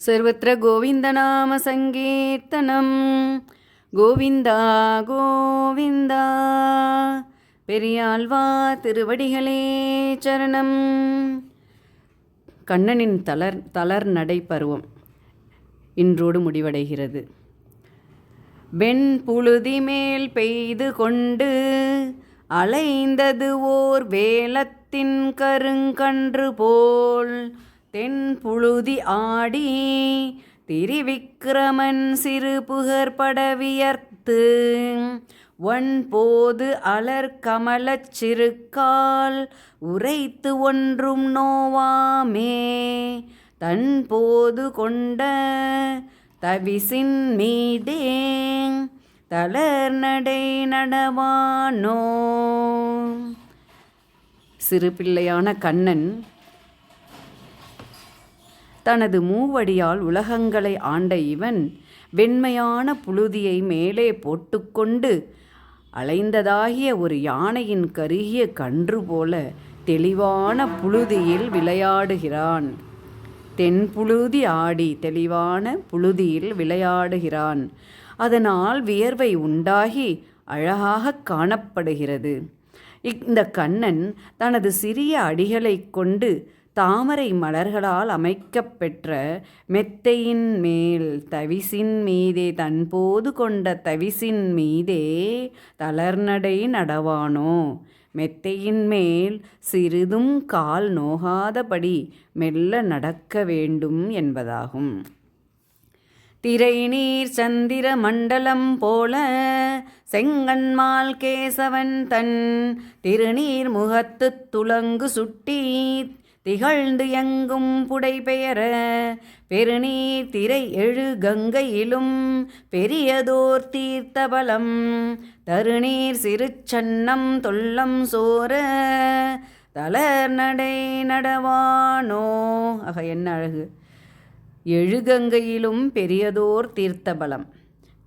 सर्वत्र गोविन्दनामसङ्कीर्तनं கோவிந்தா கோவிந்தா பெரியாழ்வா திருவடிகளே சரணம் கண்ணனின் தளர் தளர் நடை பருவம் இன்றோடு முடிவடைகிறது வெண் புழுதி மேல் பெய்து கொண்டு அலைந்தது ஓர் வேலத்தின் கருங்கன்று போல் தென் புழுதி ஆடி திரிவிக்கிரமன் சிறு புகர் படவியர்த்து ஒன்போது அலர் கமலச் சிறுக்கால் உரைத்து ஒன்றும் நோவாமே தன் போது கொண்ட தவிசின் மீதே தளர் நடை நடவானோ. சிறு பிள்ளையான கண்ணன் தனது மூவடியால் உலகங்களை ஆண்ட இவன் வெண்மையான புழுதியை மேலே போட்டுக்கொண்டு அலைந்ததாகிய ஒரு யானையின் கருகிய கன்று போல தெளிவான புழுதியில் விளையாடுகிறான். தென்புழுதி ஆடி தெளிவான புழுதியில் விளையாடுகிறான். அதனால் வியர்வை உண்டாகி அழகாக காணப்படுகிறது. இந்த கண்ணன் தனது சிறிய அடிகளைக் கொண்டு தாமரை மலர்களால் அமைக்கப்பெற்ற மெத்தையின் மேல் தவிசின் மீதே தன்போது கொண்ட தவிசின் மீதே தளர்நடை நடவானோ? மெத்தையின் மேல் சிறிதும் கால் நோகாதபடி மெல்ல நடக்க வேண்டும் என்பதாகும். திரைநீர் சந்திர மண்டலம் போல செங்கண்மால் கேசவன் தன் திருநீர் முகத்து துளங்கு சுட்டி திகழ்ந்து எங்கும் புடை பெயர பெருநீர் திரை எழு கங்கையிலும் பெரியதோர் தீர்த்தபலம் தருநீர் சிறுச்சன்னம் தொல்லம் சோர தளர் நடை நடவானோ? ஆக என்ன அழகு. எழுகங்கையிலும் பெரியதோர் தீர்த்த பலம்.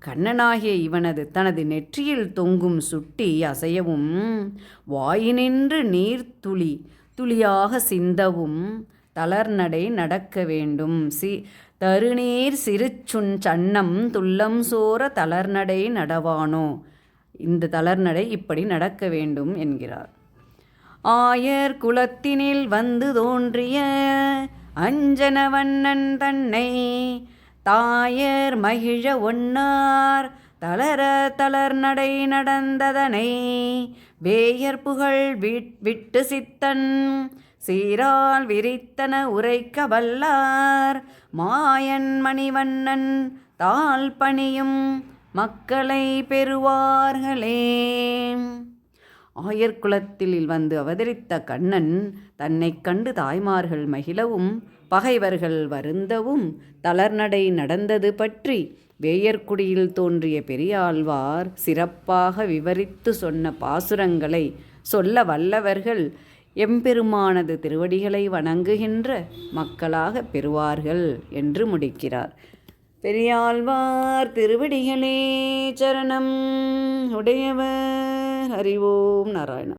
கண்ணனாகிய இவனது தனது நெற்றியில் தொங்கும் சுட்டி அசையவும் வாயினின்று நீர்த்துளி துளியாக சிந்தவும் தளர்நடை நடக்க வேண்டும். சி. தருநீர் சிறுச்சுன் சன்னம் துல்லம் சோர தளர்நடை நடவானோ? இந்த தளர்நடை இப்படி நடக்க வேண்டும் என்கிறார். ஆயர் குலத்தினில் வந்து தோன்றிய அஞ்சனவண்ணன் தன்னை தாயர் மகிழ ஒன்னார் தளர தளர் நடை நடந்ததனை வேயர் புகழ் விட்டு சித்தன் சீரால் விரித்தன உரைக்க வல்லார் மாயன் மணிவண்ணன் தாள் பணியும் மக்களை பெறுவார்களே. ஆயர்குலத்தில் வந்து அவதரித்த கண்ணன் தன்னை கண்டு தாய்மார்கள் மகிழவும் பகைவர்கள் வருந்தவும் தளர்நடை நடந்தது பற்றி வேயர்குடியில் தோன்றிய பெரியாழ்வார் சிறப்பாக விவரித்து சொன்ன பாசுரங்களை சொல்ல வல்லவர்கள் எம்பெருமானது திருவடிகளை வணங்குகின்ற மக்களாக பெறுவார்கள் என்று முடிக்கிறார். பெரியாழ்வார் திருவடிகளே சரணம் உடையவர். அறிவோம் நாராயணன்